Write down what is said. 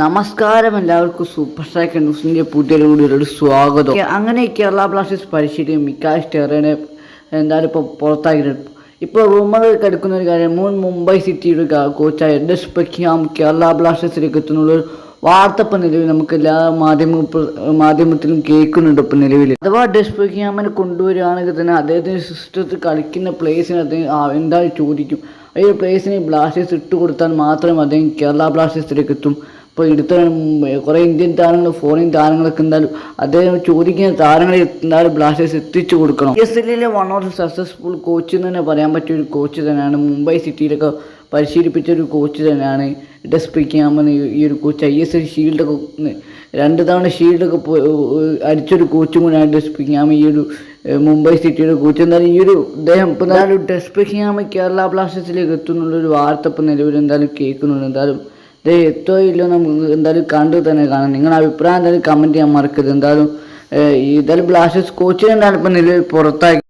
നമസ്കാരം എല്ലാവർക്കും super strike ന്യൂസിന്റെ പുതിയ വീഡിയോയിലോട് സ്വാഗതം. അങ്ങനെ കേരള ബ്ലാസ്റ്റേഴ്സ് പരിശീലകൻ മിക്കാഷ് ടെറനെ എന്തായാലും ഇപ്പോൾ പുറത്താക്കിയിട്ടുണ്ട്. ഇപ്പോൾ റൂമുകൾ കിടക്കുന്ന ഒരു കാര്യം മുൻ മുംബൈ സിറ്റിയുടെ കോച്ചായ ഡെസ് ബക്കിയാം കേരള ബ്ലാസ്റ്റേഴ്സിലേക്ക് എത്തുന്നുള്ള ഒരു വാർത്ത ഇപ്പം നിലവിൽ നമുക്ക് എല്ലാ മാധ്യമ മാധ്യമത്തിലും കേൾക്കുന്നുണ്ട് ഇപ്പം നിലവിൽ. അഥവാ ഡെസ് ബക്കിയാമിനെ കൊണ്ടുവരികയാണെങ്കിൽ തന്നെ അദ്ദേഹത്തിന്റെ സിസ്റ്റത്തിൽ കളിക്കുന്ന പ്ലേസിന് അദ്ദേഹം എന്തായാലും ചോദിക്കും. ഈ പ്ലേസിന് ബ്ലാസ്റ്റേഴ്സ് ഇട്ട് കൊടുത്താൽ മാത്രമേ അദ്ദേഹം കേരള ബ്ലാസ്റ്റേഴ്സിലേക്ക് എത്തും. ഇപ്പോൾ എടുത്ത കുറേ ഇന്ത്യൻ താരങ്ങൾ ഫോറിൻ താരങ്ങളൊക്കെ എന്തായാലും അദ്ദേഹം ചോദിക്കുന്ന താരങ്ങളെ എന്തായാലും ബ്ലാസ്റ്റേഴ്സ് എത്തിച്ചു കൊടുക്കണം. എസ് എല്ലിലെ വൺ ഓഫ് സക്സസ്ഫുൾ കോച്ച് എന്ന് തന്നെ പറയാൻ പറ്റിയ ഒരു കോച്ച് തന്നെയാണ് മുംബൈ സിറ്റിയിലൊക്കെ പരിശീലിപ്പിച്ച ഒരു കോച്ച് തന്നെയാണ് ഡെസ്പിക്കാമെന്ന് ഈ ഒരു കോച്ച് ഐ എസ് എൽ ഷീൽഡൊക്കെ രണ്ട് തവണ ഷീൽഡൊക്കെ അടിച്ചൊരു കോച്ചും കൂടെയാണ് ഡെസ്പിക്കാമ ഈ ഒരു മുംബൈ സിറ്റിയുടെ കോച്ച് എന്തായാലും ഈ ഒരു അദ്ദേഹം ഇപ്പം എന്തായാലും ഡെസ്പിക്കാമ കേരള ബ്ലാസ്റ്റേഴ്സിലേക്ക് എത്തുന്നുള്ളൊരു വാർത്ത ഇപ്പം നിലവിൽ എന്തായാലും കേൾക്കുന്നുണ്ട്. എന്തായാലും ഇത് എത്തോ ഇല്ലോ നമുക്ക് എന്തായാലും കണ്ടു തന്നെ കാണാം. നിങ്ങളുടെ അഭിപ്രായം എന്തായാലും കമന്റ് ചെയ്യാൻ മറക്കരുത്. എന്തായാലും ഇതായാലും ബ്ലാസ്റ്റേഴ്സ് കോച്ചിനെ തന്നെയാണ് ഇപ്പം നിലവിൽ പുറത്താക്കി